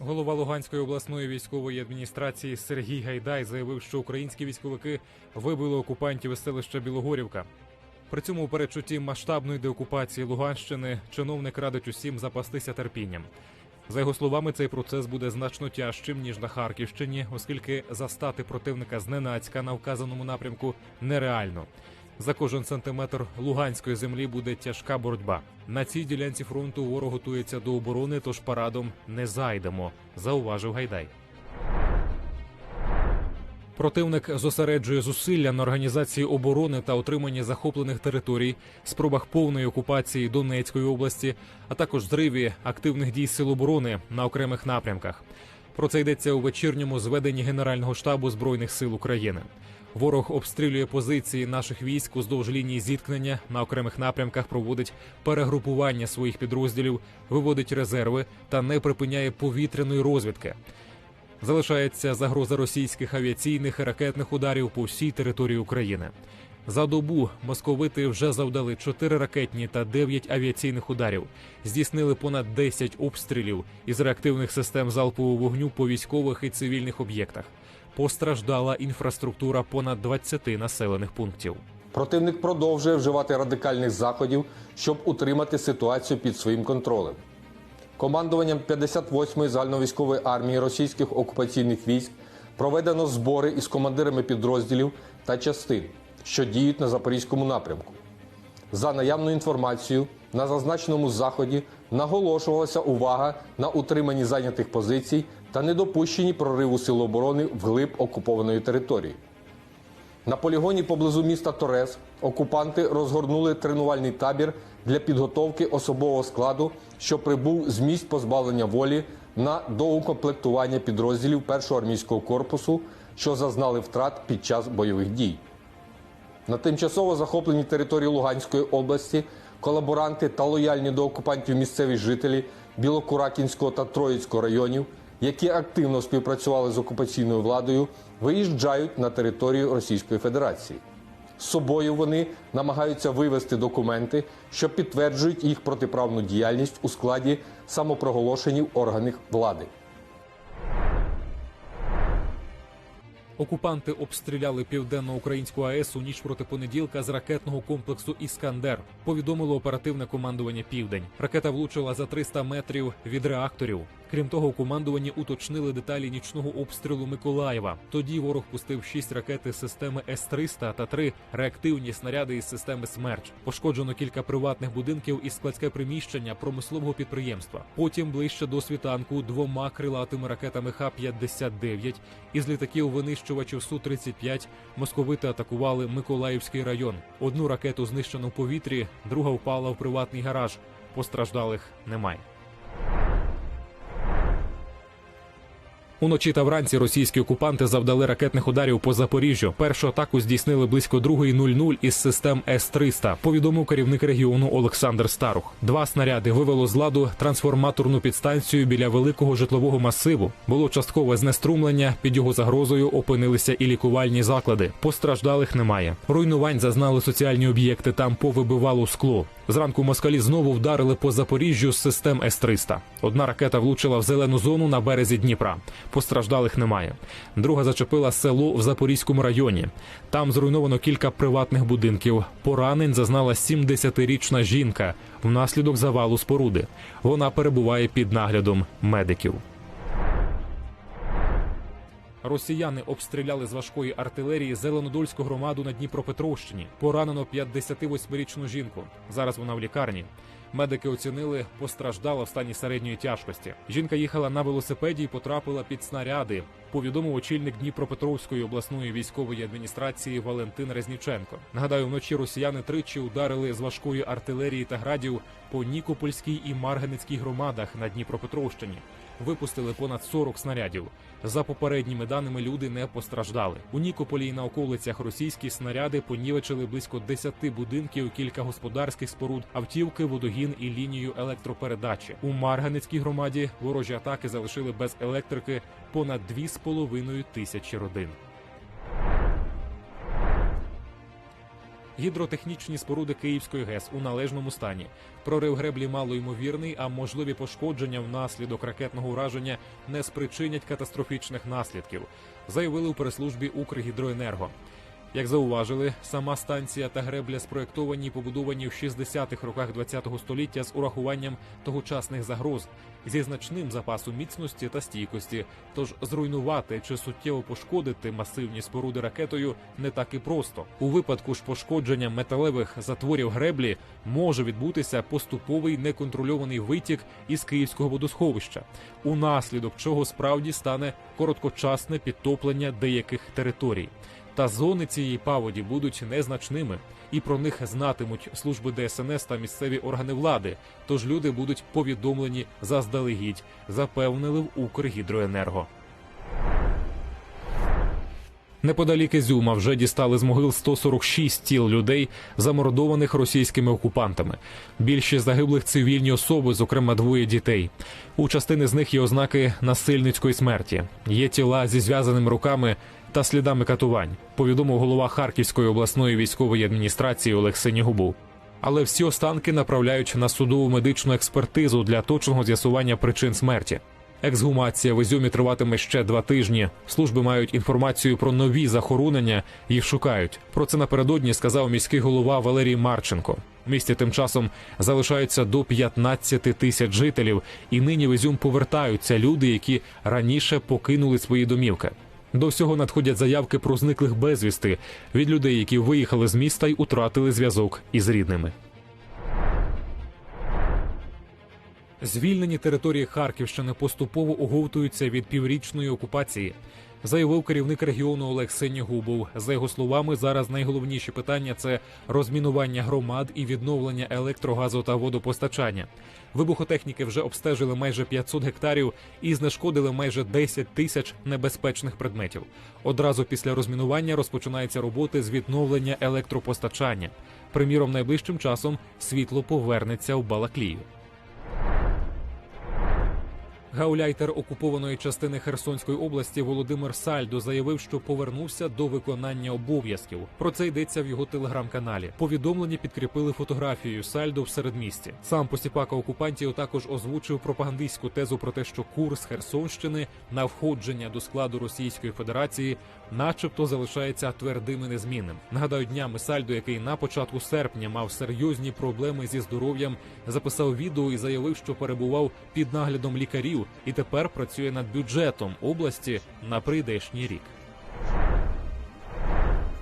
Голова Луганської обласної військової адміністрації Сергій Гайдай заявив, що українські військовики вибили окупантів із селища Білогорівка. При цьому у передчутті масштабної деокупації Луганщини чиновник радить усім запастися терпінням. За його словами, цей процес буде значно тяжчим ніж на Харківщині, оскільки застати противника зненацька на вказаному напрямку нереально. За кожен сантиметр луганської землі буде тяжка боротьба. На цій ділянці фронту ворог готується до оборони, тож парадом не зайдемо, зауважив Гайдай. Противник зосереджує зусилля на організації оборони та отриманні захоплених територій, спробах повної окупації Донецької області, а також зриві активних дій сил оборони на окремих напрямках. Про це йдеться у вечірньому зведенні Генерального штабу збройних сил України. Ворог обстрілює позиції наших військ уздовж лінії зіткнення на окремих напрямках, проводить перегрупування своїх підрозділів, виводить резерви та не припиняє повітряної розвідки. Залишається загроза російських авіаційних і ракетних ударів по всій території України. За добу московити вже завдали 4 ракетні та 9 авіаційних ударів, здійснили понад 10 обстрілів із реактивних систем залпового вогню по військових і цивільних об'єктах. Постраждала інфраструктура понад 20 населених пунктів. Противник продовжує вживати радикальних заходів, щоб утримати ситуацію під своїм контролем. Командуванням 58-ї загальновійськової армії російських окупаційних військ проведено збори із командирами підрозділів та частин, що діють на запорізькому напрямку. За наявною інформацією, на зазначеному заході наголошувалася увага на утриманні зайнятих позицій та недопущенні прориву сил оборони вглиб окупованої території. На полігоні поблизу міста Торез окупанти розгорнули тренувальний табір для підготовки особового складу, що прибув з місць позбавлення волі на доукомплектування підрозділів першого армійського корпусу, що зазнали втрат під час бойових дій. На тимчасово захопленій території Луганської області колаборанти та лояльні до окупантів місцеві жителі Білокуракінського та Троїцького районів, які активно співпрацювали з окупаційною владою, виїжджають на територію Російської Федерації. З собою вони намагаються вивести документи, що підтверджують їх протиправну діяльність у складі самопроголошенів органів влади. Окупанти обстріляли південно-українську АЕС у ніч проти понеділка з ракетного комплексу Іскандер. Повідомило оперативне командування Південь. Ракета влучила за 300 метрів від реакторів. Крім того, у командуванні уточнили деталі нічного обстрілу Миколаєва. Тоді ворог пустив 6 ракет із системи С-300 та 3 реактивні снаряди із системи Смерч. Пошкоджено кілька приватних будинків і складське приміщення промислового підприємства. Потім ближче до світанку двома крилатими ракетами Х-59 із літаків винищувачів Су-35 московити атакували Миколаївський район. Одну ракету знищено в повітрі, друга впала в приватний гараж. Постраждалих немає. Уночі та вранці російські окупанти завдали ракетних ударів по Запоріжжю. Першу атаку здійснили близько 2.00 із систем С-300, повідомив керівник регіону Олександр Старух. Два снаряди вивело з ладу трансформаторну підстанцію біля великого житлового масиву. Було часткове знеструмлення. Під його загрозою опинилися і лікувальні заклади. Постраждалих немає. Руйнувань зазнали соціальні об'єкти. Там повибивало скло. Зранку москалі знову вдарили по Запоріжжю з систем С-300. Одна ракета влучила в зелену зону на березі Дніпра. Постраждалих немає. Друга зачепила село в Запорізькому районі. Там зруйновано кілька приватних будинків. Поранень зазнала 70-річна жінка внаслідок завалу споруди. Вона перебуває під наглядом медиків. Росіяни обстріляли з важкої артилерії Зеленодольську громаду на Дніпропетровщині. Поранено 58-річну жінку. Зараз вона в лікарні. Медики оцінили, постраждала в стані середньої тяжкості. Жінка їхала на велосипеді і потрапила під снаряди. Повідомив очільник Дніпропетровської обласної військової адміністрації Валентин Резніченко. Нагадаю, вночі росіяни тричі ударили з важкої артилерії та градів по Нікопольській і Марганецькій громадах на Дніпропетровщині. Випустили понад 40 снарядів. За попередніми даними, люди не постраждали. У Нікополі і на околицях російські снаряди понівечили близько 10 будинків, кілька господарських споруд, автівки, водогін і лінію електропередачі. У Марганецькій громаді ворожі атаки залишили без електрики понад 2,5 тисячі родин. Гідротехнічні споруди Київської ГЕС у належному стані. Прорив греблі малоймовірний, а можливі пошкодження внаслідок ракетного ураження не спричинять катастрофічних наслідків, заявили у прес-службі Укргідроенерго. Як зауважили, сама станція та гребля спроєктовані і побудовані в 60-х роках ХХ століття з урахуванням тогочасних загроз зі значним запасом міцності та стійкості. Тож зруйнувати чи суттєво пошкодити масивні споруди ракетою не так і просто. У випадку ж пошкодження металевих затворів греблі може відбутися поступовий неконтрольований витік із київського водосховища, унаслідок чого справді стане короткочасне підтоплення деяких територій. Та зони цієї паводі будуть незначними, і про них знатимуть служби ДСНС та місцеві органи влади. Тож люди будуть повідомлені заздалегідь, запевнили в Укргідроенерго. Неподалік Ізюма вже дістали з могил 146 тіл людей, замордованих російськими окупантами. Більшість загиблих цивільні особи, зокрема двоє дітей. У частини з них є ознаки насильницької смерті. Є тіла зі зв'язаними руками та слідами катувань. Повідомив голова Харківської обласної військової адміністрації Олег Синігубов. Але всі останки направляють на судову медичну експертизу для точного з'ясування причин смерті. Ексгумація в Ізюмі триватиме ще два тижні. Служби мають інформацію про нові захоронення, їх шукають. Про це напередодні сказав міський голова Валерій Марченко. У місті тим часом залишаються до 15 тисяч жителів, і нині в Ізюм повертаються люди, які раніше покинули свої домівки. До всього надходять заявки про зниклих безвісти від людей, які виїхали з міста й утратили зв'язок із рідними. Звільнені території Харківщини поступово оговтуються від піврічної окупації. Заявив керівник регіону Олег Синігубов. За його словами, зараз найголовніші питання це розмінування громад і відновлення електрогазу та водопостачання. Вибухотехніки вже обстежили майже 500 гектарів і знешкодили майже 10 тисяч небезпечних предметів. Одразу після розмінування розпочинаються роботи з відновлення електропостачання. Приміром, найближчим часом світло повернеться в Балаклію. Гауляйтер окупованої частини Херсонської області Володимир Сальдо заявив, що повернувся до виконання обов'язків. Про це йдеться в його телеграм-каналі. Повідомлення підкріпили фотографією Сальдо в середмісті. Сам посіпака окупантів також озвучив пропагандистську тезу про те, що курс Херсонщини на входження до складу Російської Федерації, начебто, залишається твердим і незмінним. Нагадаю, днями Сальдо, який на початку серпня мав серйозні проблеми зі здоров'ям, записав відео і заявив, що перебував під наглядом лікарів і тепер працює над бюджетом області на прийдешній рік.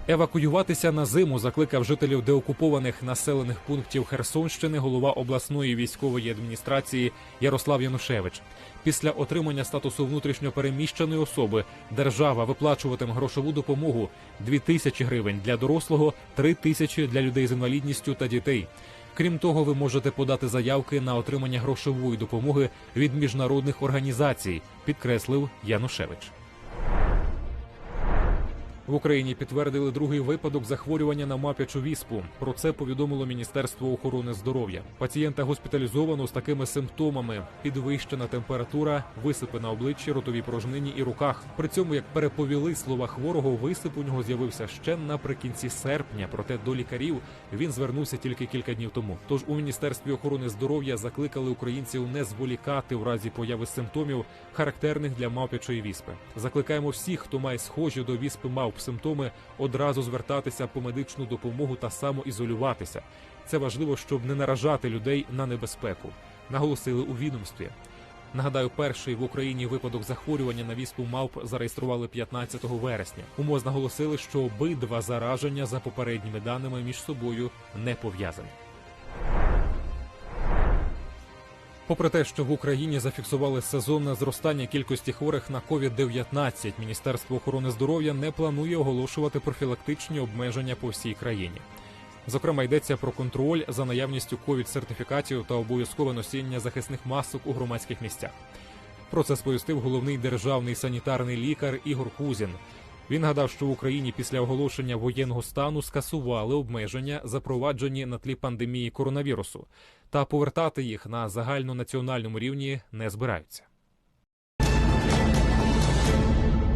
Евакуюватися на зиму закликав жителів деокупованих населених пунктів Херсонщини голова обласної військової адміністрації Ярослав Янушевич. Після отримання статусу внутрішньопереміщеної особи держава виплачуватиме грошову допомогу 2 тисячі гривень для дорослого, 3 тисячі для людей з інвалідністю та дітей. Крім того, ви можете подати заявки на отримання грошової допомоги від міжнародних організацій, підкреслив Янушевич. В Україні підтвердили другий випадок захворювання на мап'ячу віспу. Про це повідомило Міністерство охорони здоров'я. Пацієнта госпіталізовано з такими симптомами: підвищена температура, висипи на обличчі, ротовій порожнині і руках. При цьому, як переповіли слова хворого, висип у нього з'явився ще наприкінці серпня. Проте до лікарів він звернувся тільки кілька днів тому. Тож у міністерстві охорони здоров'я закликали українців не зволікати в разі появи симптомів, характерних для мавпячої віспи. Закликаємо всіх, хто має схожі до віспи мавп симптоми, одразу звертатися по медичну допомогу та самоізолюватися. Це важливо, щоб не наражати людей на небезпеку, наголосили у відомстві. Нагадаю, перший в Україні випадок захворювання на віспу мавп зареєстрували 15 вересня. У МОЗ наголосили, що обидва зараження за попередніми даними між собою не пов'язані. Попри те, що в Україні зафіксували сезонне зростання кількості хворих на COVID-19, Міністерство охорони здоров'я не планує оголошувати профілактичні обмеження по всій країні. Зокрема, йдеться про контроль за наявністю ковід-сертифікатів та обов'язкове носіння захисних масок у громадських місцях. Про це сповістив головний державний санітарний лікар Ігор Кузін. Він гадав, що в Україні після оголошення воєнного стану скасували обмеження, запроваджені на тлі пандемії коронавірусу, та повертати їх на загальнонаціональному рівні не збираються.